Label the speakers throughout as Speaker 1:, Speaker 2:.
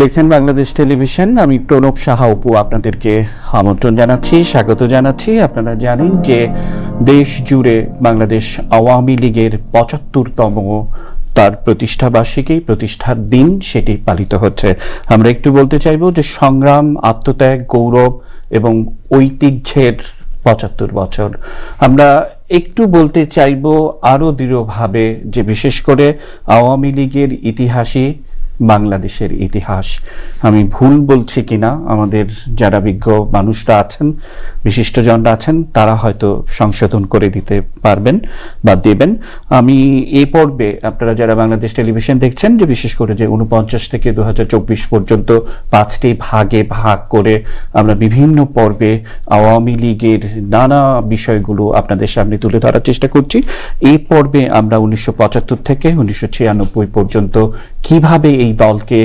Speaker 1: দেখছেন বাংলাদেশ টেলিভিশন, আমি প্রণব সাহা অপু আপনাদেরকে আমন্ত্রণ জানাচ্ছি, স্বাগত জানাচ্ছি। আপনারা জানেন যে দেশ জুড়ে বাংলাদেশ আওয়ামী লীগের পঁচাত্তরতম তার প্রতিষ্ঠা বার্ষিকী, প্রতিষ্ঠার দিন সেটি পালিত হচ্ছে। আমরা একটু বলতে চাইব যে সংগ্রাম, আত্মত্যাগ, গৌরব এবং ঐতিহ্যের পঁচাত্তর বছর। আমরা একটু বলতে চাইব আরও দৃঢ়ভাবে যে বিশেষ করে আওয়ামী লীগের ইতিহাসই বাংলাদেশের ইতিহাস। আমি ভুল বলছি কিনা? আমাদের যারা বিজ্ঞ মানুষরা আছেন, বিশিষ্টজনরা আছেন, তারা হয়তো সংশোধন করে দিতে পারবেন বা দেবেন। আমি এ পর্বে আপনারা যারা বাংলাদেশ টেলিভিশন দেখছেন, যে বিশেষ করে যে উনপঞ্চাশ থেকে দু হাজার চব্বিশ পর্যন্ত পাঁচটি ভাগে ভাগ করে আমরা বিভিন্ন পর্বে আওয়ামী লীগের নানা বিষয়গুলো আপনাদের সামনে তুলে ধরার চেষ্টা করছি। এই পর্বে আমরা উনিশশো পঁচাত্তর থেকে উনিশশো ছিয়ানব্বই পর্যন্ত কীভাবে এই দলকে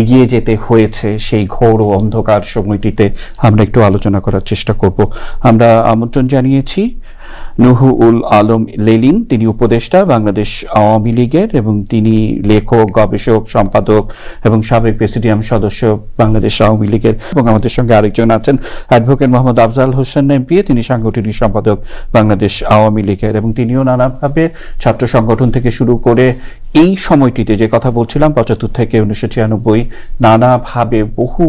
Speaker 1: এগিয়ে যেতে হয়েছে, সেই ঘোর ও অন্ধকার সময়টিতে আমরা একটু আলোচনা করার চেষ্টা করব। আমরা আমন্ত্রণ জানিয়েছি নুহু উল আলম লেলিন, তিনি উপদেষ্টা বাংলাদেশ আওয়ামী লীগের এবং তিনি লেখক, গবেষক, সম্পাদক এবং সাবেক প্রেসিডিয়াম সদস্য বাংলাদেশ আওয়ামী লীগের এবং আমাদের সঙ্গে আরেকজন আছেন অ্যাডভোকেট মোহাম্মদ আফজাল হোসেন এমপি, তিনি সাংগঠনিক সম্পাদক বাংলাদেশ আওয়ামী লীগের এবং তিনিও নানাভাবে ছাত্র সংগঠন থেকে শুরু করে এই সময়টিতে যে কথা বলছিলাম, পঁচাত্তর থেকে উনিশশো ছিয়ানব্বই, নানাভাবে বহু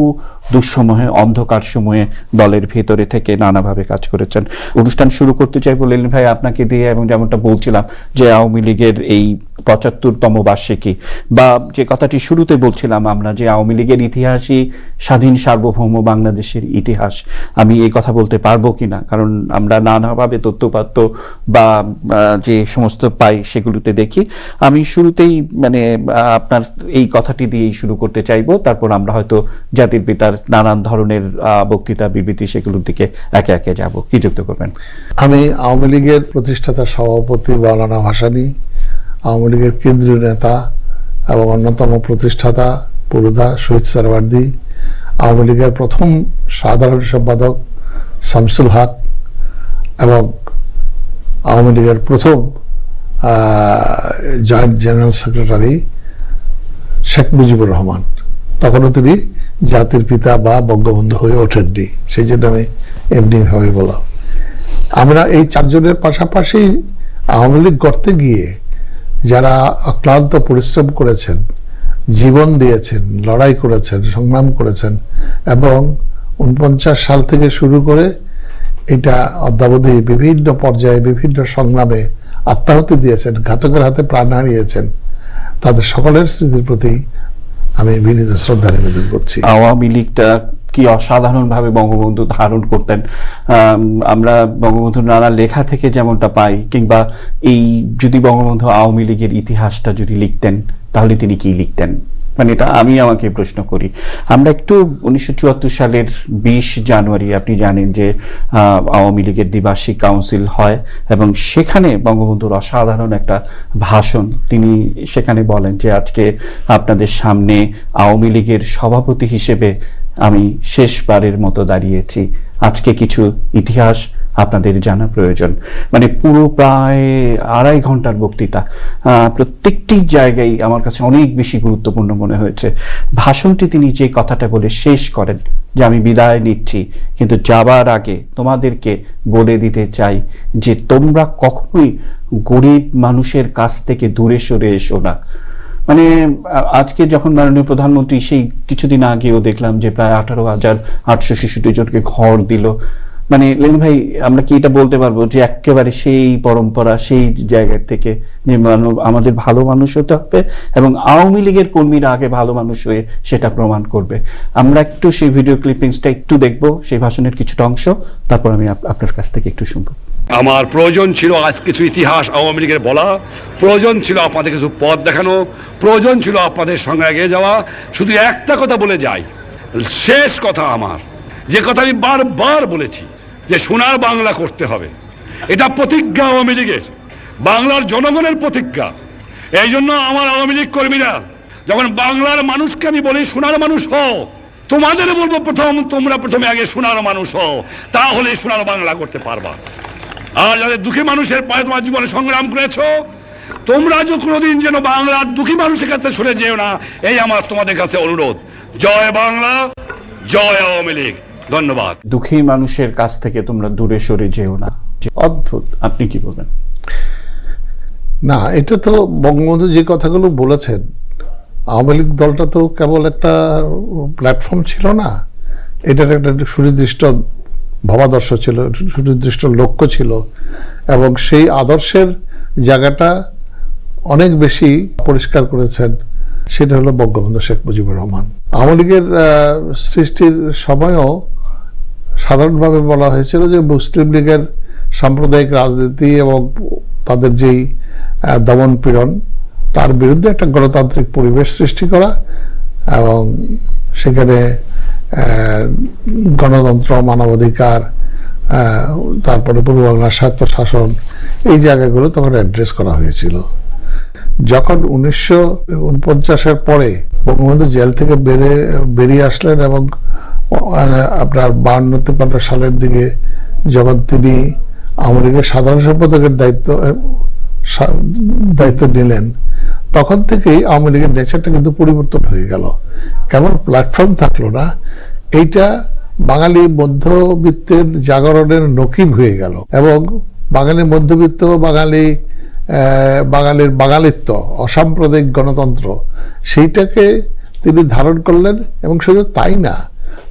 Speaker 1: দুঃসময়ে, অন্ধকার সময়ে দলের ভেতরে থেকে নানাভাবে কাজ করেছেন। অনুষ্ঠান শুরু করতে চাই বললেন ভাই আপনাকে দিয়ে এবং যেমনটা বলছিলাম যে আওয়ামী লীগের এই পঁচাত্তরতম বার্ষিকী বা যে কথাটি শুরুতে বলছিলাম আমরা যে আওয়ামী লীগের ইতিহাসই স্বাধীন সার্বভৌম বাংলাদেশের ইতিহাস। আমি এই কথা বলতে পারব কিনা? কারণ আমরা নানাভাবে তথ্যপাত্র বা যে সমস্ত পাই সেগুলোতে দেখি। আমি শুরুতেই মানে আপনার এই কথাটি দিয়েই শুরু করতে চাইব। তারপর আমরা হয়তো জাতির পিতার নানান ধরনের বক্তৃতা, বিবৃতি সেগুলোর দিকে একে একে যাব। কি যুক্ত করবেন?
Speaker 2: আমি আওয়ামী লীগের প্রতিষ্ঠাতা সভাপতি মাওলানা ভাসানী, আওয়ামী লীগের কেন্দ্রীয় নেতা এবং অন্যতম প্রতিষ্ঠাতা পুরুধা শহীদ সারওয়ার্দি, আওয়ামী লীগের প্রথম সাধারণ সম্পাদক শামসুল হক এবং আওয়ামী লীগের প্রথম joint general secretary Sheikh Mujibur Rahman. তখনও তিনি জাতির পিতা বা বঙ্গবন্ধু হয়ে ওঠেননি। সেই জন্য আমি এমনি ভাবে বললাম। আমরা এই চারজনের পাশাপাশি আওয়ামী লীগ গড়তে গিয়ে যারা অক্লান্ত পরিশ্রম করেছেন, জীবন দিয়েছেন, লড়াই করেছেন, সংগ্রাম করেছেন এবং উনপঞ্চাশ সাল থেকে শুরু করে এটা অদ্যাবধি বিভিন্ন পর্যায়ে, বিভিন্ন সংগ্রামে আত্মাহুতি দিয়েছেন, ঘাতকের হাতে প্রাণ হারিয়েছেন, তাদের সকলের স্মৃতির প্রতি আমি বিনীত শ্রদ্ধা নিবেদন করছি।
Speaker 1: আওয়ামী লীগটা কি অসাধারণ ভাবে বঙ্গবন্ধু ধারণ করতেন? আম, আমরা বঙ্গবন্ধুর নানা লেখা থেকে যেমনটা পাই কিংবা এই যদি বঙ্গবন্ধু আওয়ামী লীগের ইতিহাসটা যদি লিখতেন তাহলে তিনি কি লিখতেন? মানে এটা আমি আমাকে প্রশ্ন করি। আমরা একটু উনিশশো চুয়াত্তর সালের বিশ জানুয়ারি আপনি জানেন যে আওয়ামী লীগের দ্বিবার্ষিক কাউন্সিল হয় এবং সেখানে বঙ্গবন্ধুর অসাধারণ একটা ভাষণ তিনি সেখানে বলেন যে, আজকে আপনাদের সামনে আওয়ামী লীগের সভাপতি হিসেবে আমি শেষবারের মতো দাঁড়িয়েছি। আজকে কিছু ইতিহাস আপনাদের জানা প্রয়োজন। মানে পুরো প্রায় আড়াই ঘণ্টার বক্তৃতা। প্রত্যেকটি জায়গায় আমার কাছে অনেক বেশি গুরুত্বপূর্ণ মনে হয়েছে। ভাষণটি তিনি যে কথাটা বলে শেষ করেন যে আমি বিদায় নিচ্ছি, কিন্তু যাবার আগে তোমাদেরকে বলে দিতে চাই যে তোমরা কখনোই গরিব মানুষের কাছ থেকে দূরে সরে এসো না। মানে আজকে যখন মাননীয় প্রধানমন্ত্রী সেই কিছুদিন আগেও দেখলাম যে প্রায় আঠারো হাজার আটশো শিশুটি জনকে ঘর দিল। মানে লেন ভাই, আমরা কি এটা বলতে পারব যে একেবারে সেই পরম্পরা, সেই জায়গা থেকে যে আমাদের ভালো মানুষ হতে হবে এবং আওয়ামী লীগের কর্মীরা আগে ভালো মানুষ হয়ে সেটা প্রমাণ করবে। আমরা একটু সেই ভিডিও ক্লিপিংসটা একটু দেখব, সেই ভাষণের কিছুটা অংশ, তারপর আমি আপ- আপনার কাছ থেকে একটু শুনব।
Speaker 3: আমার প্রয়োজন ছিল আজ কিছু ইতিহাস আওয়ামী লীগের বলা, প্রয়োজন ছিল আপনাদের কিছু পথ দেখানো, প্রয়োজন ছিল আপনাদের সঙ্গে এগিয়ে যাওয়া, শুধু একটা কথা বলে যাই, শেষ কথা আমার, যে কথা আমি বারবার বলেছি। যে সোনার বাংলা করতে হবে। এটা প্রতিজ্ঞা আওয়ামী লীগের। বাংলার জনগণের প্রতিজ্ঞা। এই জন্য আমার আওয়ামী লীগ কর্মীরা, যখন বাংলার মানুষকে আমি বলি, সোনার মানুষ হও। তোমাদের বলব প্রথম, তোমরা প্রথমে আগে সোনার মানুষ হও। তাহলে সোনার বাংলা করতে পারবা। আর যাদের দুঃখী মানুষের পায়ে তোমার জীবনে সংগ্রাম করেছ, তোমরা যে কোনোদিন যেন বাংলার দুঃখী মানুষের কাছে সরে যেও না, এই আমার তোমাদের কাছে অনুরোধ। জয় বাংলা, জয় আওয়ামী লীগ। ধন্যবাদ।
Speaker 1: দুঃখী মানুষের কাছ থেকে তোমরা দূরে সরে যেও না। অদ্ভুত। আপনি কি বলবেন?
Speaker 2: না এটা তো বঙ্গবন্ধু যে কথাগুলো বলেছেন আওয়ামী লীগ দলটা তো কেবল একটা প্ল্যাটফর্ম ছিল না। এটার একটা সুনির্দিষ্ট ভাবাদর্শ ছিল সুনির্দিষ্ট লক্ষ্য ছিল। এবং সেই আদর্শের জায়গাটা অনেক বেশি পরিষ্কার করেছেন সেটা হলো বঙ্গবন্ধু শেখ মুজিবুর রহমান। আওয়ামী লীগের আহ, সৃষ্টির সময়ও সাধারণভাবে বলা হয়েছিল যে মুসলিম লীগের সাম্প্রদায়িক রাজনীতি এবং তাদের যেই দমন পীড়ন, তার বিরুদ্ধে একটা গণতান্ত্রিক পরিবেশ সৃষ্টি করা এবং সেখানে গণতন্ত্র, মানবাধিকার তারপরে পূর্ব বাংলার স্বায়ত্ত শাসন এই জায়গাগুলো তখন অ্যাড্রেস করা হয়েছিল। যখন উনিশশো উনপঞ্চাশের পরে বঙ্গবন্ধু জেল থেকে বেরে, বেরিয়ে আসলেন এবং আপনার বান্ন তিপ্পান্ন সালের দিকে যখন তিনি লীগের সাধারণ সম্পাদকের দায়িত্ব দায়িত্ব নিলেন, তখন থেকেই আওয়ামী লীগের নেচারটা কিন্তু পরিবর্তন হয়ে গেল। কেমন প্ল্যাটফর্ম থাকল না, এইটা বাঙালি মধ্যবিত্তের জাগরণের নকিব হয়ে গেল এবং বাঙালি মধ্যবিত্ত বাঙালি বাঙালির বাঙালিত্ব, অসাম্প্রদায়িক গণতন্ত্র, সেইটাকে তিনি ধারণ করলেন এবং শুধু তাই না,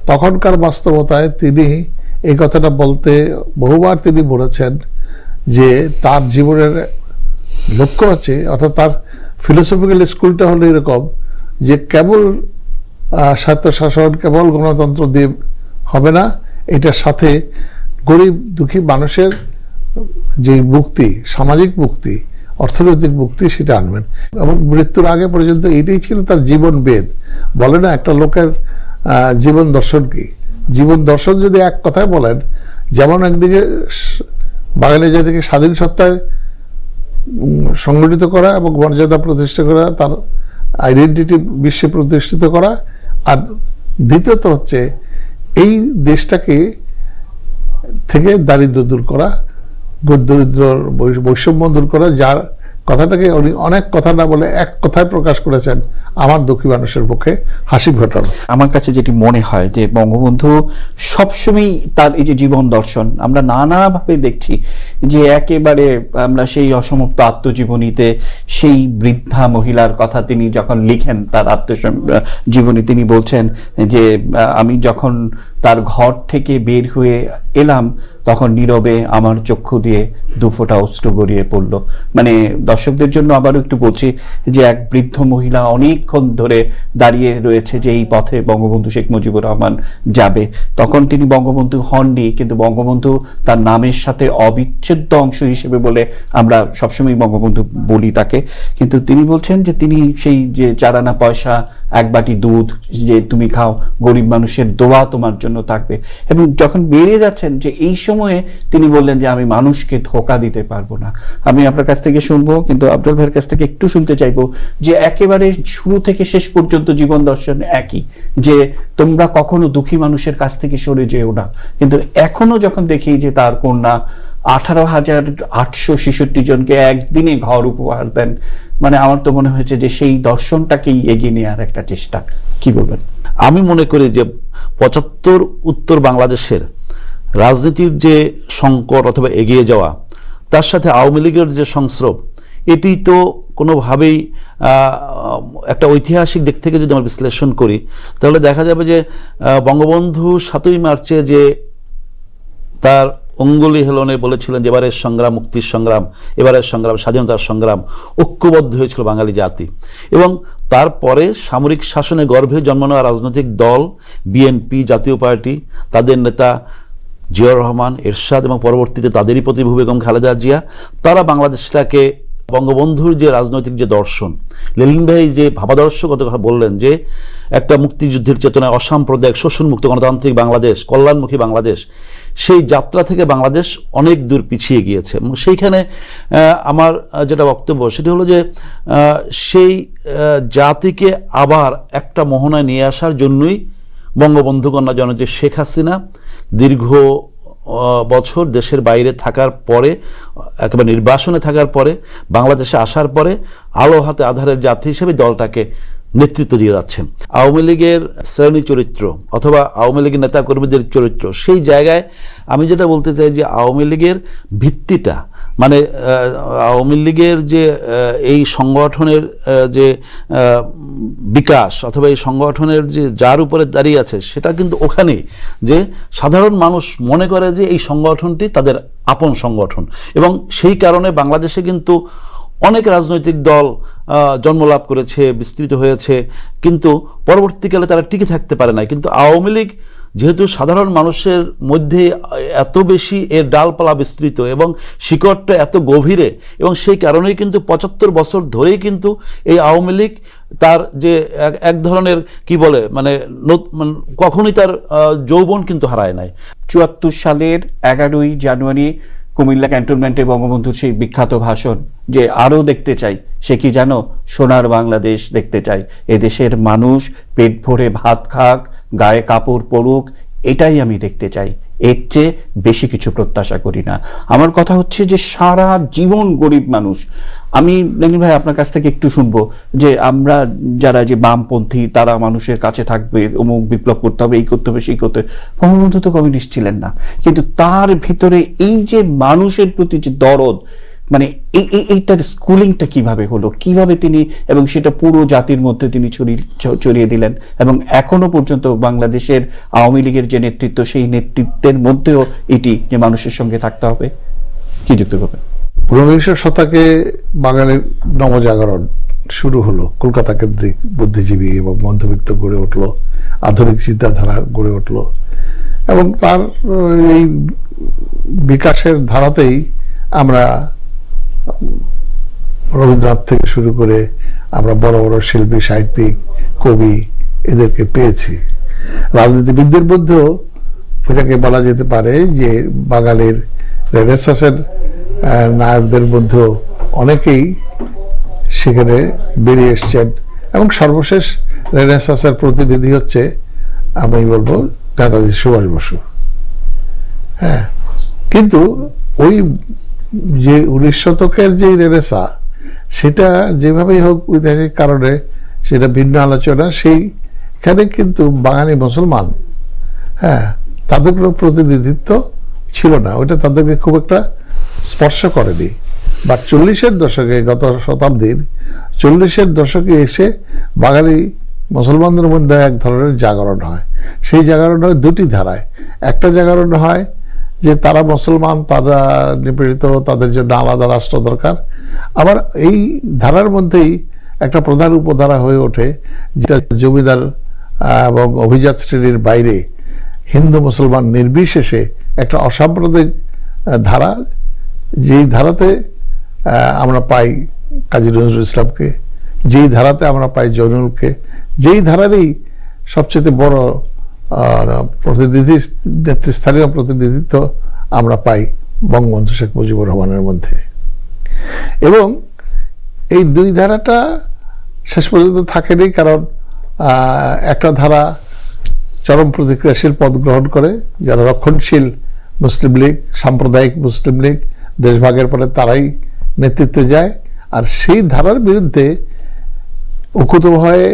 Speaker 2: তখনকার বাস্তবতায় তিনি এই কথাটা বলতে বহুবার তিনি বলেছেন যে তার জীবনের লক্ষ্য আছে, অর্থাৎ তার ফিলোসফিক্যাল স্কুলটা হলো এরকম যে কেবল স্বায়ত্তশাসন, কেবল গণতন্ত্র দিয়ে হবে না, এটার সাথে গরিব দুঃখী মানুষের যে মুক্তি, সামাজিক মুক্তি, অর্থনৈতিক মুক্তি সেটা আনবেন। এবং মৃত্যুর আগে পর্যন্ত এটাই ছিল তার জীবন বেদ। বলে না, একটা লোকের জীবন দর্শন কি? জীবন দর্শন যদি এক কথায় বলেন, যেমন একদিকে বাঙালি জাতিকে স্বাধীন সত্তায় সংগঠিত করা এবং মর্যাদা প্রতিষ্ঠা করা, তার আইডেন্টিটি বিশ্বে প্রতিষ্ঠিত করা, আর দ্বিতীয়ত হচ্ছে, এই দেশটাকে থেকে দারিদ্র দূর করা দরিদ্র বৈষম্য দূর করা, যার কথাটাকে উনি অনেক কথা না বলে এক কথায় প্রকাশ করেছেন আমার দুঃখী মানুষের পক্ষে হাসি ঘটানো
Speaker 1: আমার কাছে যেটি মনে হয় যে বঙ্গবন্ধু সবসময় তার এই যে জীবন দর্শন, আমরা নানাভাবে দেখছি যে একেবারে আমরা সেই অসমাপ্ত আত্মজীবনীতে সেই বৃদ্ধা মহিলার কথা তিনি যখন লিখেন, তার আত্মজীবনী তিনি বলছেন যে আমি যখন তার ঘর থেকে বের হয়ে এলাম, তখন নীরবে আমার চক্ষু দিয়ে দুফোঁটা অস্ত্র গড়িয়ে পড়ল। মানে দর্শকদের জন্য আবারও একটু বলছি যে এক বৃদ্ধ মহিলা অনেকক্ষণ ধরে দাঁড়িয়ে রয়েছে যে এই পথে বঙ্গবন্ধু শেখ মুজিবুর রহমান যাবে। তখন তিনি বঙ্গবন্ধু হননি, কিন্তু বঙ্গবন্ধু তার নামের সাথে অবিচ্ছেদ্য অংশ হিসেবে বলে আমরা সবসময় বঙ্গবন্ধু বলি তাকে। কিন্তু তিনি বলছেন যে তিনি সেই যে চারানা পয়সা, এক বাটি দুধ, যে তুমি খাও, গরিব মানুষের দোয়া তোমার জন্য থাকবে। এবং যখন বেরিয়ে যাচ্ছেন যে এই সময়ে তিনি বললেন যে আমি মানুষকে ধোকা দিতে পারব না। আমি আপনার কাছ থেকে শুনব, কিন্তু আব্দুল ভাইয়ের কাছ থেকে একটু শুনতে চাইব যে একেবারে শুরু থেকে শেষ পর্যন্ত জীবন দর্শন একই, যে তোমরা কখনো দুঃখী মানুষের কাছ থেকে সরে যেও না। কিন্তু এখনও যখন দেখি যে তার কন্যা আঠারো হাজার আটশো ছেষট্টি জনকে একদিনে ঘর উপহার দেন মানে আমার তো মনে হয়েছে যে সেই দর্শনটাকেই এগিয়ে নেওয়ার একটা চেষ্টা। কি বলবেন?
Speaker 4: আমি মনে করি যে পঁচাত্তর উত্তর বাংলাদেশের রাজনীতির যে সংকট অথবা এগিয়ে যাওয়া, তার সাথে আওয়ামী লীগের যে সংস্রব, এটি তো কোনোভাবেই একটা ঐতিহাসিক দিক থেকে যদি আমরা বিশ্লেষণ করি, তাহলে দেখা যাবে যে বঙ্গবন্ধু সাতই মার্চে যে তার অঙ্গুলি হেলনে বলেছিলেন যে এবারের সংগ্রাম, মুক্তির সংগ্রাম, এবারের সংগ্রাম, স্বাধীনতার সংগ্রাম ঐক্যবদ্ধ হয়েছিল বাঙালি জাতি। এবং তারপরে সামরিক শাসনে গর্ভে জন্ম নেওয়া রাজনৈতিক দল বিএনপি জাতীয় পার্টি, তাদের নেতা জিয়াউর রহমান, এরশাদ এবং পরবর্তীতে তাদেরই প্রতিভূ বেগম খালেদা জিয়া, তারা বাংলাদেশটাকে বঙ্গবন্ধুর যে রাজনৈতিক যে দর্শন লেলিন ভাই যে ভাবাদর্শগত কথা বললেন যে একটা মুক্তিযুদ্ধের চেতনায় অসাম্প্রদায়িক শোষণমুক্ত গণতান্ত্রিক বাংলাদেশ, কল্যাণমুখী বাংলাদেশ, সেই যাত্রা থেকে বাংলাদেশ অনেক দূর পিছিয়ে গিয়েছে। সেইখানে আমার যেটা বক্তব্য সেটি হলো যে সেই জাতিকে আবার একটা মোহনায় নিয়ে আসার জন্যই বঙ্গবন্ধু কন্যা জননেত্রী শেখ হাসিনা দীর্ঘ বছর দেশের বাইরে থাকার পরে, একেবারে নির্বাসনে থাকার পরে, বাংলাদেশে আসার পরে আলো হাতে আধারের যাত্রী হিসেবে দলটাকে নেতৃত্ব দিয়ে যাচ্ছেন। আওয়ামী লীগের শ্রেণি চরিত্র অথবা আওয়ামী লীগের নেতাকর্মীদের চরিত্র, সেই জায়গায় আমি যেটা বলতে চাই যে আওয়ামী লীগের ভিত্তিটা মানে আওয়ামী লীগের যে এই সংগঠনের যে বিকাশ অথবা এই সংগঠনের যে, যার উপরে দাঁড়িয়ে আছে, সেটা কিন্তু ওখানেই যে, সাধারণ মানুষ মনে করে যে, এই সংগঠনটি তাদের আপন সংগঠন। এবং সেই কারণে বাংলাদেশে কিন্তু অনেক রাজনৈতিক দল জন্মলাভ করেছে, বিস্তৃত হয়েছে, কিন্তু পরবর্তীকালে তারা টিকে থাকতে পারে না কিন্তু আওয়ামী লীগ যেহেতু সাধারণ মানুষের মধ্যে এত বেশি এর ডালপালা বিস্তৃত এবং শিকড়টা এত গভীরে এবং সেই কারণেই কিন্তু পঁচাত্তর বছর ধরেই কিন্তু এই আওয়ামী লীগ তার যে এক- ধরনের কি বলে মানে মানে কখনোই তার যৌবন কিন্তু হারায় নাই।
Speaker 1: চুয়াত্তর সালের এগারোই জানুয়ারি কুমিল্লা ক্যান্টনমেন্টে বঙ্গবন্ধুর সেই বিখ্যাত ভাষণ, যে আরও দেখতে চাই, সে কি জানো? সোনার বাংলাদেশ দেখতে চাই। এদেশের মানুষ পেট ভরে ভাত খাক গায়ে কাপড় পরুক, এটাই আমি দেখতে চাই। এর চেয়ে বেশি কিছু প্রত্যাশা করি না। আমার কথা হচ্ছে যে সারা জীবন গরিব মানুষ, আমি নানি ভাই আপনার কাছ থেকে একটু শুনব যে আমরা যারা যে বামপন্থী, তারা মানুষের কাছে থাকবে, অমুক বিপ্লব করতে হবে, এই করতে হবে, সেই করতে হবে। বঙ্গবন্ধু তো কমিউনিস্ট ছিলেন না। কিন্তু তার ভিতরে এই যে মানুষের প্রতি যে দরদ মানে এই, এই- এইটার স্কুলিংটা কীভাবে হলো? কীভাবে তিনি এবং সেটা পুরো জাতির মধ্যে তিনি ছড়িয়ে ছড়িয়ে দিলেন? এবং এখনও পর্যন্ত বাংলাদেশের আওয়ামী লীগের যে নেতৃত্ব, সেই নেতৃত্বের মধ্যেও এটি যে মানুষের সঙ্গে থাকতে হবে। কি যুক্ত করবেন
Speaker 2: ঊনবিংশ শতকে বাঙালির নবজাগরণ শুরু হলো। কলকাতা কেন্দ্রিক বুদ্ধিজীবী এবং মধ্যবিত্ত গড়ে উঠল। আধুনিক চিন্তাধারা গড়ে উঠল। এবং তার, এই বিকাশের ধারাতেই আমরা রবীন্দ্রনাথ থেকে শুরু করে আমরা বড় বড় শিল্পী, সাহিত্যিক, কবি এদেরকে পেয়েছি। রাজনীতিবিদদের মধ্যেও এটাকে বলা যেতে পারে যে বাঙালির রেনেসাসের নায়কদের মধ্যেও অনেকেই সেখানে বেরিয়ে এসছেন এবং সর্বশেষ রেনেসাসের প্রতিনিধি হচ্ছে আমি বলব নেতাজি সুভাষ বসু। হ্যাঁ কিন্তু ওই যে উনিশ শতকের যে রেনেসা, সেটা যেভাবেই হোক ঐতিহাসিক কারণে সেটা ভিন্ন আলোচনা, সেইখানে কিন্তু বাঙালি মুসলমান হ্যাঁ তাদের কোনো প্রতিনিধিত্ব ছিল না। ওইটা তাদেরকে খুব একটা স্পর্শ করেনি। বা চল্লিশের দশকে, গত শতাব্দীর চল্লিশের দশকে এসে বাঙালি মুসলমানদের মধ্যে এক ধরনের জাগরণ হয়। সেই জাগরণ হয় দুটি ধারায়। একটা জাগরণ হয় যে তারা মুসলমান, তারা নিপীড়িত, তাদের জন্য আলাদা রাষ্ট্র দরকার। আবার এই ধারার মধ্যেই একটা প্রধান উপধারা হয়ে ওঠে, যেটা জমিদার এবং অভিজাত শ্রেণির বাইরে হিন্দু মুসলমান নির্বিশেষে একটা অসাম্প্রদায়িক ধারা। যেই ধারাতে আমরা পাই কাজী নজরুল ইসলামকে, যেই ধারাতে আমরা পাই জয়নুলকে, যেই ধারারই সবচেয়ে বড় আর, প্রতিনিধি নেতৃস্থানীয় প্রতিনিধিত্ব আমরা পাই বঙ্গবন্ধু শেখ মুজিবুর রহমানের মধ্যে। এবং এই দুই ধারাটা শেষ পর্যন্ত থাকেনি কারণ একটা ধারা চরম প্রতিক্রিয়াশীল পদ গ্রহণ করে যারা রক্ষণশীল মুসলিম লীগ সাম্প্রদায়িক মুসলিম লীগ দেশভাগের পরে তারাই নেতৃত্বে যায়। আর সেই ধারার বিরুদ্ধে উকুতভাবে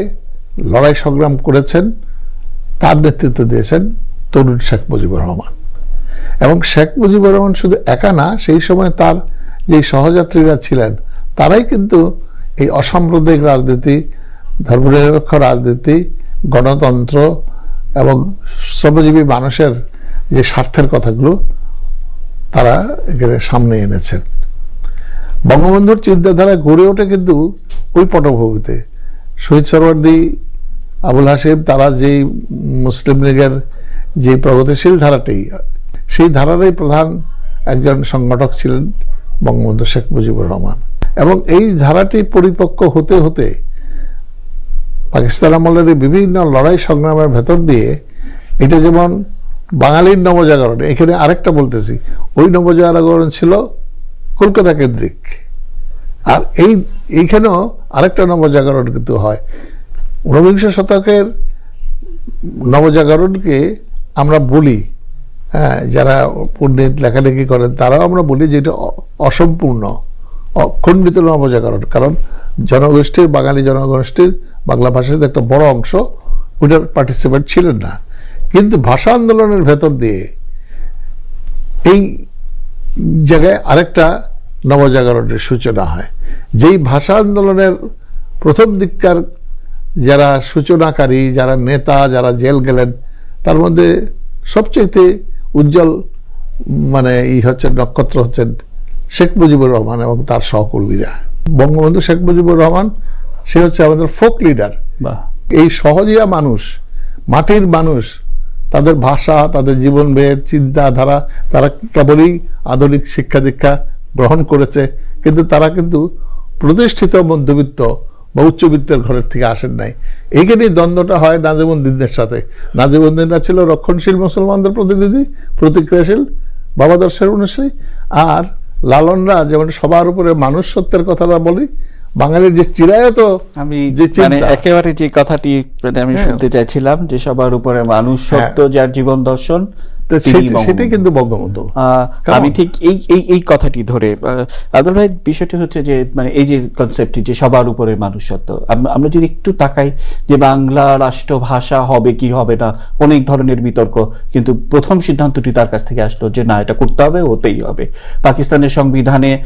Speaker 2: লড়াই সংগ্রাম করেছেন তার নেতৃত্ব দিয়েছেন তরুণ শেখ মুজিবুর রহমান। এবং শেখ মুজিবুর রহমান শুধু একা না, সেই সময় তার যে সহযাত্রীরা ছিলেন, তারাই কিন্তু এই অসাম্প্রদায়িক রাজনীতি, ধর্মনিরপেক্ষ রাজনীতি, গণতন্ত্র এবং শ্রমজীবী মানুষের যে স্বার্থের কথাগুলো তারা এখানে সামনে এনেছেন। বঙ্গবন্ধুর চিন্তাধারা গড়ে ওঠে কিন্তু ওই পটভূমিতে। শহীদ সরওয়ার্দী আবুল হাসিম তারা যেই মুসলিম লীগের যে প্রগতিশীল ধারাটি, সেই ধারারই প্রধান একজন সংগঠক ছিলেন বঙ্গবন্ধু শেখ মুজিবুর রহমান। এবং এই ধারাটি পরিপক্ক হতে হতে পাকিস্তান আমলের বিভিন্ন লড়াই সংগ্রামের ভেতর দিয়ে এটা যেমন বাঙালির নবজাগরণ, এখানে আরেকটা বলতেছি, ওই নবজাগরণ ছিল কলকাতা কেন্দ্রিক। আর এই, এইখানেও আরেকটা নবজাগরণ কিন্তু হয়। ঊনবিংশ শতকের নবজাগরণকে আমরা বলি হ্যাঁ যারা পণ্ডিত লেখালেখি করেন, তারাও আমরা বলি যে এটা অসম্পূর্ণ, অখণ্ডিত নবজাগরণ। কারণ জনগোষ্ঠীর, বাঙালি জনগোষ্ঠীর বাংলা ভাষাতে একটা বড় অংশ ওটার পার্টিসিপেট ছিলেন না। কিন্তু ভাষা আন্দোলনের ভেতর দিয়ে এই জায়গায় আরেকটা নবজাগরণের সূচনা হয়। যেই ভাষা আন্দোলনের প্রথম দিককার যারা সূচনাকারী যারা নেতা যারা জেল গেলেন তার মধ্যে সবচেয়ে উজ্জ্বল মানে ই হচ্ছে নক্ষত্র হচ্ছেন শেখ মুজিবুর রহমান এবং তার সহকর্মীরা। বঙ্গবন্ধু শেখ মুজিবুর রহমান সে হচ্ছে আমাদের ফোক লিডার।
Speaker 1: বাহ।
Speaker 2: এই সহজিয়া মানুষ মাটির মানুষ তাদের ভাষা তাদের জীবনভেদ চিন্তাধারা তারা কেবলই আধুনিক শিক্ষা দীক্ষা গ্রহণ করেছে কিন্তু তারা কিন্তু প্রতিষ্ঠিত মধ্যবিত্ত বা উচ্চবিত্তের ঘরের থেকে আসেন নাই। এইখানেই দ্বন্দ্বটা হয় নাজিমুদ্দিনের সাথে। নাজিমুদ্দিনরা ছিল রক্ষণশীল মুসলমানদের প্রতিনিধি প্রতিক্রিয়াশীল বাবাদর্শের অনুসারী আর লালনরা যেমন সবার উপরে মানুষ সত্যের কথাটা বলি বাঙালির যে চিরায়ত
Speaker 1: আমি মানে একেবারে যে কথাটি মানে আমি
Speaker 2: হ্যাঁ।
Speaker 1: শুনতে চাইছিলাম যে সবার উপরে মানুষ সত্য যার জীবন দর্শন
Speaker 2: সেটাই কিন্তু বঙ্গবন্ধু।
Speaker 1: আমি. ঠিক এই এই এই কথাটি ধরে আদর ভাই বিষয়টি হচ্ছে যে মানে এই যে কনসেপ্টটি যে সবার উপরে মানুষ সত্য আম- আমরা যদি একটু তাকাই যে বাংলা রাষ্ট্রভাষা হবে কি হবে না অনেক ধরনের বিতর্ক কিন্তু প্রথম সিদ্ধান্তটি তার কাছ থেকে আসলো যে না এটা করতে হবে হতেই হবে। পাকিস্তানের সংবিধানে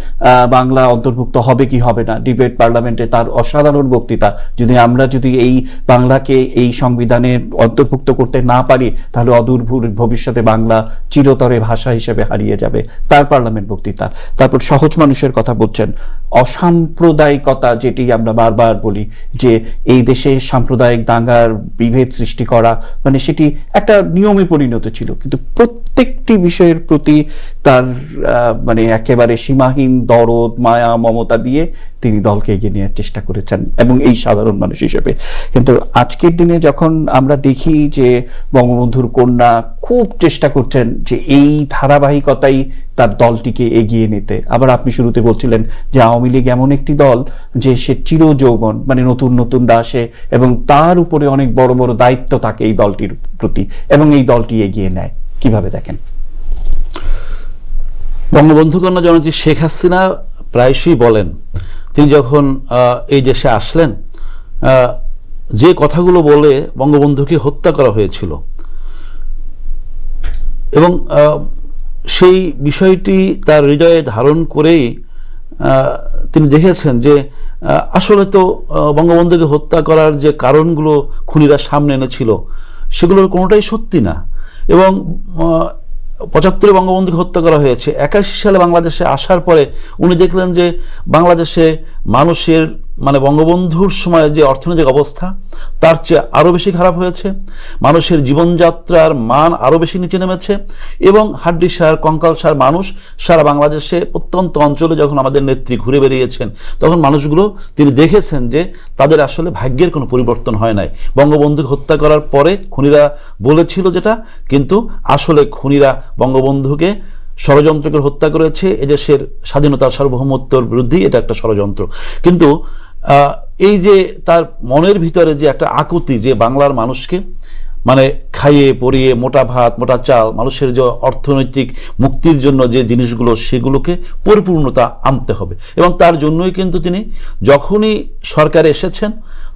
Speaker 1: বাংলা অন্তর্ভুক্ত হবে কি হবে না? ডিবেট পার্লামেন্টে তার অসাধারণ বক্তৃতা। যদি আমরা যদি এই বাংলাকে এই সংবিধানে অন্তর্ভুক্ত করতে না পারি তাহলে অদূর ভবিষ্যতে বাংলা চিরতরে ভাষা হিসেবে হারিয়ে যাবে। তার পার্লামেন্ট বক্তৃতা। তারপর সহজ মানুষের কথা বলছেন, অসাম্প্রদায়িকতা যেটি আমরা বারবার বলি যে এই দেশে সাম্প্রদায়িক দাঙ্গার বিভেদ সৃষ্টি করা মানে সেটি একটা নিয়মে পরিণত ছিল। কিন্তু প্রত্যেকটি বিষয়ের প্রতি তার মানে একেবারে সীমাহীন দরদ, মায়া, মমতা দিয়ে তিনি দলকে এগিয়ে নেওয়ার চেষ্টা করেছেন এবং এই সাধারণ মানুষ হিসেবে। কিন্তু আজকের দিনে যখন আমরা দেখি যে বঙ্গবন্ধুর কন্যা খুব চেষ্টা করছেন যে এই ধারাবাহিকতাই তার দলটিকে এগিয়ে নিতে। আবার আপনি শুরুতে বলছিলেন যে আওয়ামী লীগ এমন একটি দল যে সে চির যৌবন মানে নতুন নতুন আসে এবং তার উপরে অনেক বড় বড় দায়িত্ব থাকে এই দলটির প্রতি এবং এই দলটি এগিয়ে নেয়। কীভাবে দেখেন?
Speaker 4: বঙ্গবন্ধু কন্যা জননেত্রী শেখ হাসিনা প্রায়শই বলেন, তিনি যখন এই দেশে আসলেন যে কথাগুলো বলে বঙ্গবন্ধুকে হত্যা করা হয়েছিল, এবং সেই বিষয়টি তার হৃদয়ে ধারণ করেই তিনি দেখেছেন যে আসলে তো বঙ্গবন্ধুকে হত্যা করার যে কারণগুলো খুনিরা সামনে এনেছিল, সেগুলোর কোনোটাই সত্যি না, এবং পঁচাত্তরে বঙ্গবন্ধুকে হত্যা করা হয়েছে। একাশি সালে বাংলাদেশে আসার পরে উনি দেখলেন যে বাংলাদেশে মানুষের মানে বঙ্গবন্ধুর সময় যে অর্থনৈতিক অবস্থা, তার চেয়ে আরও বেশি খারাপ হয়েছে। মানুষের জীবনযাত্রার মান আরও বেশি নিচে নেমেছে এবং হাড্ডিসার কঙ্কালসার মানুষ সারা বাংলাদেশে প্রত্যন্ত অঞ্চলে যখন আমাদের নেত্রী ঘুরে বেরিয়েছেন তখন মানুষগুলো তিনি দেখেছেন যে তাদের আসলে ভাগ্যের কোনো পরিবর্তন হয় নাই। বঙ্গবন্ধুকে হত্যা করার পরে খুনিরা বলেছিল যেটা, কিন্তু আসলে খুনিরা বঙ্গবন্ধুকে ষড়যন্ত্র করে হত্যা করেছে, এদেশের স্বাধীনতার সার্বভৌমত্বর বিরুদ্ধেই এটা একটা ষড়যন্ত্র। কিন্তু এই যে তার মনের ভিতরে যে একটা আকুতি যে বাংলার মানুষকে মানে খাইয়ে, পরিয়ে, মোটা ভাত, মোটা চাল, মানুষের যে অর্থনৈতিক মুক্তির জন্য যে জিনিসগুলো, সেগুলোকে পরিপূর্ণতা আনতে হবে। এবং তার জন্যই কিন্তু তিনি যখনই সরকারে এসেছেন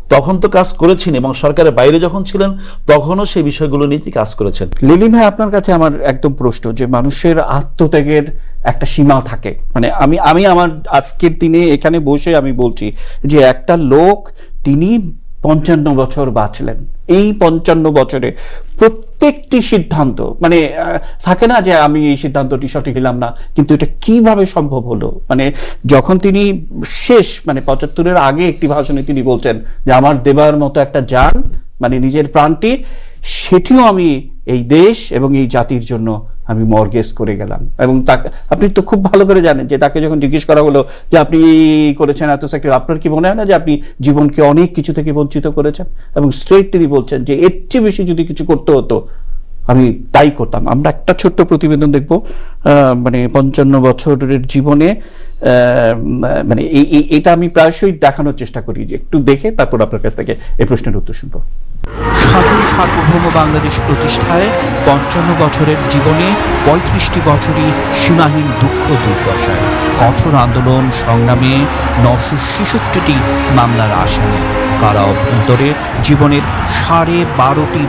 Speaker 4: তখন তো কাজ করেছেন এবং সরকারের বাইরে যখন ছিলেন, তখনও সেই বিষয়গুলো নিয়ে কাজ করেছেন।
Speaker 1: লিলিন ভাই, আপনার কাছে আমার একদম প্রশ্ন যে মানুষের আত্মত্যাগের একটা সীমা থাকে। মানে আমি আমি আমার আজকের দিনে এখানে বসে আমি বলছি যে একটা লোক, তিনি পঞ্চান্ন বছর বাঁচলেন। এই পঞ্চান্ন বছরে প্রত্যেকটি সিদ্ধান্ত মানে থাকে না যে আমি এই সিদ্ধান্তটি সঠিক হলাম না, কিন্তু এটা কীভাবে সম্ভব হলো? মানে যখন তিনি শেষ মানে পঁচাত্তরের আগে একটি ভাষণে তিনি বলছেন যে, আমার দেবার মতো একটা যান মানে নিজের প্রাণটি সেটিও আমি এই দেশ এবং এই জাতির জন্য আমি মর্গেজ করে গেলাম। এবং তাকে, আপনি তো খুব ভালো করে জানেন যে তাকে যখন জিজ্ঞেস করা হলো যে আপনি করেছেন এত সেক্টর আপনার কি মনে হয় না যে আপনি জীবনকে অনেক কিছু থেকে বঞ্চিত করেছেন? এবং স্ট্রেট তিনি বলছেন যে এর চেয়ে বেশি যদি কিছু করতে হতো আমি তাই করতাম। আমরা একটা ছোট্ট প্রতিবেদন দেখব মানে পঞ্চান্ন বছরের জীবনে মানে এটা আমি প্রায়শই দেখানোর চেষ্টা করি যে একটু দেখে তারপর আপনার কাছ থেকে এই প্রশ্নের উত্তর শুনব। স্বাধীন সার্বভৌম বাংলাদেশ প্রতিষ্ঠায় পঞ্চান্ন বছরের জীবনে পঁয়ত্রিশটি বছরই সীমাহীন দুঃখ দুর্দশায়। কঠোর আন্দোলন, সংগ্রামে নশো ছেষট্টিটি মামলার আসামি। কারা অভ্যন্তরে জীবনের সাড়ে বারোটি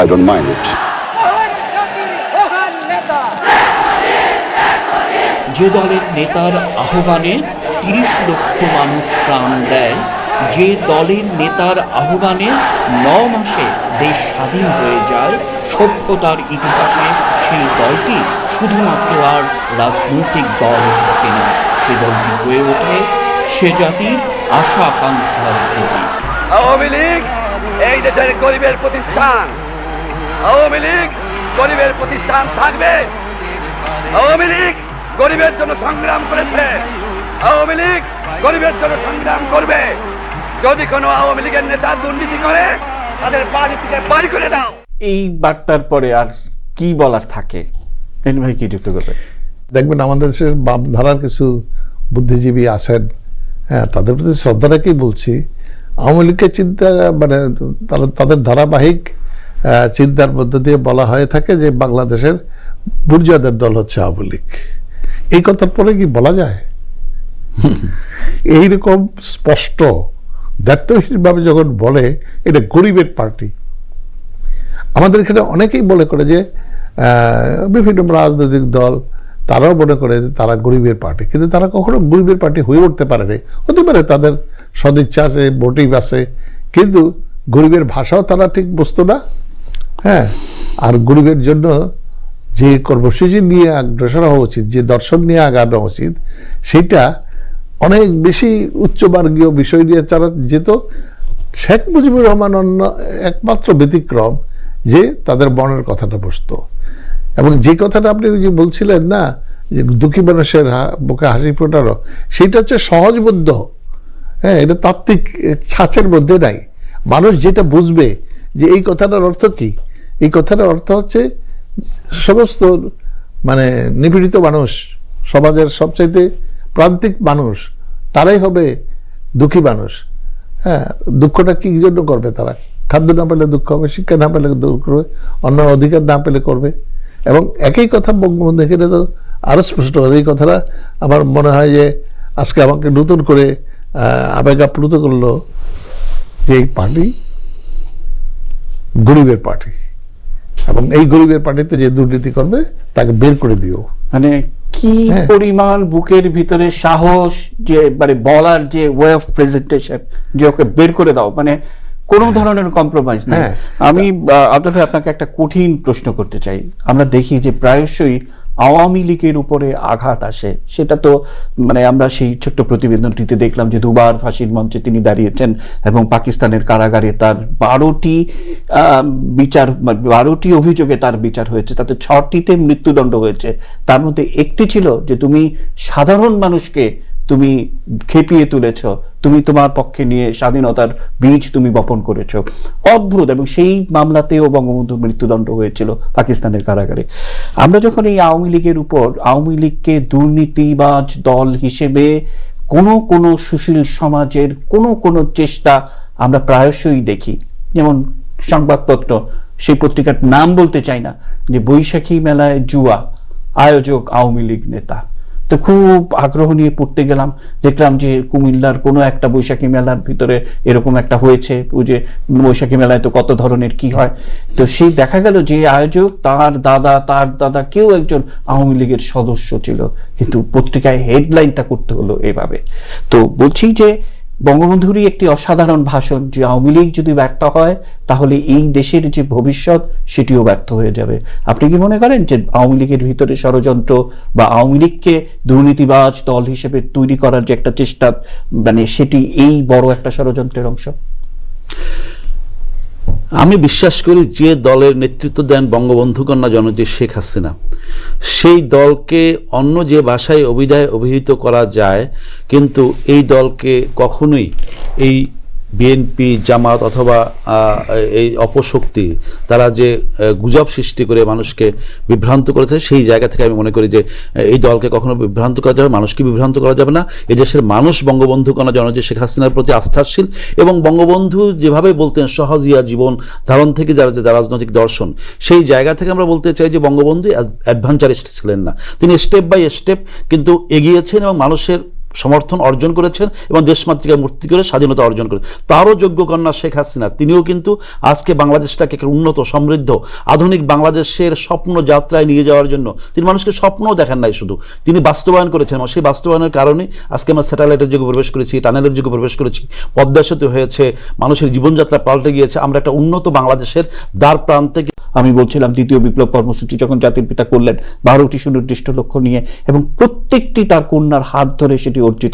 Speaker 3: I don't mind it.
Speaker 1: যে দলের নেতার আহ্বানে তিরিশ লক্ষ মানুষ প্রাণ দেয় যে দলের নেতার আহ্বানে ন মাসে দেশ স্বাধীন হয়ে যায় সভ্যতার ইতিহাসে সেই দলটি শুধুমাত্র আর রাজনৈতিক দল থাকে না সে দলটি হয়ে ওঠে সে জাতির আশা আকাঙ্ক্ষার প্রতীক
Speaker 5: আওয়ামী লীগ এই দেশের গরিবের প্রতিষ্ঠান আওয়ামী লীগ গরিবের প্রতিষ্ঠান থাকবে। আওয়ামী লীগ গরিবের জন্য সংগ্রাম করেছে। আওয়ামী লীগ গরিবের জন্য সংগ্রাম করবে। যদি কোনো আওয়ামী লীগের নেতা দুর্নীতি করে তাদের বাড়ি থেকে বাড়ি করে দাও।
Speaker 1: এই বার্তার পরে আর কি বলার থাকে? এন ভাই কি যুক্ত করবে?
Speaker 2: দেখবেন আমাদের দেশের বাম ধারার কিছু বুদ্ধিজীবী আছেন হ্যাঁ তাদের প্রতি শ্রদ্ধা রেখেই বলছি আওয়ামী লীগের চিন্তা মানে তারা তাদের ধারাবাহিক চিন্তার মধ্য দিয়ে বলা হয়ে থাকে যে বাংলাদেশের বুর্জোয়াদের দল হচ্ছে আওয়ামী লীগ। এই কথার পরে কি বলা যায়? এইরকম স্পষ্ট দায়িত্বহীনভাবে যখন বলে, এটা গরিবের পার্টি। আমাদের এখানে অনেকেই মনে করে যে বিভিন্ন রাজনৈতিক দল, তারাও মনে করে যে তারা গরিবের পার্টি। কিন্তু তারা কখনো গরিবের পার্টি হয়ে উঠতে পারেনি। হতে পারে তাদের সদিচ্ছা আছে মোটিভ আছে, কিন্তু গরিবের ভাষাও তারা ঠিক বুঝতো না। হ্যাঁ আর গরিবের জন্য যে কর্মসূচি নিয়ে অগ্রসর হওয়া উচিত, যে দর্শন নিয়ে আগানো উচিত, সেটা অনেক বেশি উচ্চবর্গীয় বিষয় নিয়ে তারা যেত। শেখ মুজিবুর রহমান অন্য একমাত্র ব্যতিক্রম যে তাদের মনের কথাটা বসতো। এবং যে কথাটা আপনি যে বলছিলেন না, যে দুঃখী মানুষের বুকে হাসি ফোটানো, সেটা হচ্ছে সহজবদ্ধ হ্যাঁ এটা তাত্ত্বিক ছাঁচের মধ্যে নাই। মানুষ যেটা বুঝবে যে এই কথাটার অর্থ কি এই কথাটার অর্থ হচ্ছে সমস্ত মানে নিপীড়িত মানুষ, সমাজের সবচাইতে প্রান্তিক মানুষ, তারাই হবে দুঃখী মানুষ। হ্যাঁ দুঃখটা কি জন্য করবে তারা? খাদ্য না পেলে দুঃখ হবে, শিক্ষা না পেলে দুঃখ করবে, অন্য অধিকার না পেলে করবে। এবং একই কথা বঙ্গবন্ধু এখানে তো আরও স্পষ্ট হয় এই কথাটা আমার মনে হয় যে আজকে আমাকে নতুন করে আবেগ আপ্লুত করল যে এই পার্টি গরিবের পার্টি। এবং এই গরিবের পার্টিতে যে দুর্নীতি করবে তাকে বের করে দিও।
Speaker 1: মানে কি
Speaker 2: হ্যাঁ।
Speaker 1: পরিমাণ বুকের ভিতরে সাহস যে মানে বলার যে ওয়ে অফ প্রেজেন্টেশন যে ওকে বের করে দাও। মানে কোনো ধরনের কম্প্রোমাইজ নেই।
Speaker 2: হ্যাঁ।
Speaker 1: আমি আপনাকে একটা কঠিন প্রশ্ন করতে চাই। আমরা দেখি যে প্রায়শই আওয়ামী লীগের উপরে আঘাত আসে, সেটা তো মানে আমরা সেই ছোট্ট প্রতিবেদনটিতে দেখলাম যে দুবার ফাঁসির মঞ্চে তিনি দাঁড়িয়েছেন এবং পাকিস্তানের কারাগারে তার বারোটি বিচার, বারোটি অভিযোগে তার বিচার হয়েছে। তাতে ছটিতে মৃত্যুদণ্ড হয়েছে। তার মধ্যে একটি ছিল যে তুমি সাধারণ মানুষকে তুমি খেপিয়ে তুলেছ তুমি তোমার পক্ষে নিয়ে স্বাধীনতার বীজ তুমি বপন করেছ। অদ্ভুত, এবং সেই মামলাতেও বঙ্গবন্ধুর মৃত্যুদণ্ড হয়েছিল পাকিস্তানের কারাগারে। আমরা যখন এই আওয়ামী লীগের উপর, আওয়ামী লীগকে দুর্নীতিবাজ দল হিসেবে কোনো কোনো সুশীল সমাজের কোনো কোনো চেষ্টা আমরা প্রায়শই দেখি। যেমন সংবাদপত্র, সেই পত্রিকার নাম বলতে চাই না, যে বৈশাখী মেলায় জুয়া, আয়োজক আওয়ামী লীগ নেতা। তো খুব আগ্রহ নিয়ে পড়তে গেলাম। দেখলাম যে কুমিল্লার কোনো একটা বৈশাখী মেলার ভিতরে এরকম একটা হয়েছে যে বৈশাখী মেলায় তো কত ধরনের কি হয়। তো সেই দেখা গেল যে আয়োজক তার দাদা তার দাদা কেউ একজন আওয়ামী লীগের সদস্য ছিল। কিন্তু পত্রিকায় হেডলাইনটা করতে হলো এভাবে। তো বলছি যে বঙ্গবন্ধুরই একটি অসাধারণ ভাষণ, যে আওয়ামী লীগ যদি ব্যর্থ হয়, তাহলে এই দেশের যে ভবিষ্যৎ, সেটিও ব্যর্থ হয়ে যাবে। আপনি কি মনে করেন যে আওয়ামী লীগের ভিতরে ষড়যন্ত্র বা আওয়ামী লীগকে দুর্নীতিবাজ দল হিসেবে তৈরি করার যে একটা চেষ্টা মানে সেটি এই বড় একটা ষড়যন্ত্রের অংশ?
Speaker 4: আমি বিশ্বাস করি যে দলের নেতৃত্ব দেন বঙ্গবন্ধু কন্যা জনজী শেখ হাসিনা। সেই দলকে অন্য যে ভাষায় অভিধায় অভিহিত করা যায়, কিন্তু এই দলকে কখনোই এই বিএনপি জামাত অথবা এই অপশক্তি, তারা যে গুজব সৃষ্টি করে মানুষকে বিভ্রান্ত করেছে, সেই জায়গা থেকে আমি মনে করি যে এই দলকে কখনো বিভ্রান্ত করা যাবে মানুষকে বিভ্রান্ত করা যাবে না। এদেশের মানুষ বঙ্গবন্ধু কন্যা জননেত্রী শেখ হাসিনার প্রতি আস্থাশীল? এবং বঙ্গবন্ধু যেভাবে বলতেন সহজিয়া জীবন ধারণ থেকে যারা যে, রাজনৈতিক দর্শন, সেই জায়গা থেকে আমরা বলতে চাই যে, বঙ্গবন্ধু অ্যাডভেঞ্চারিস্ট ছিলেন না। তিনি স্টেপ বাই স্টেপ কিন্তু এগিয়েছেন এবং মানুষের সমর্থন অর্জন করেছেন এবং দেশমাতৃকা মূর্তি করে স্বাধীনতা অর্জন করে তারও যোগ্য কন্যা শেখ হাসিনা। তিনিও কিন্তু আজকে বাংলাদেশটাকে একটা উন্নত, সমৃদ্ধ, আধুনিক বাংলাদেশের স্বপ্ন যাত্রায় নিয়ে যাওয়ার জন্য তিনি মানুষকে স্বপ্নও দেখেন নাই শুধু। তিনি বাস্তবায়ন করেছেন এবং সেই বাস্তবায়নের কারণে আজকে আমরা স্যাটেলাইটের যুগে প্রবেশ করেছি, টানেলের যুগে প্রবেশ করেছি। পদ্মা সেতু হয়েছে, মানুষের জীবনযাত্রা পাল্টে গিয়েছে। আমরা একটা উন্নত বাংলাদেশের দ্বার প্রান্তে
Speaker 1: আমি বলছিলাম দ্বিতীয় বিপ্লব কর্মসূচি যখন জাতির পিতা করলেন, বারোটি সুনির্দিষ্ট লক্ষ্য নিয়ে এবং প্রত্যেকটি তার কন্যার হাত ধরে সেটি অর্জিত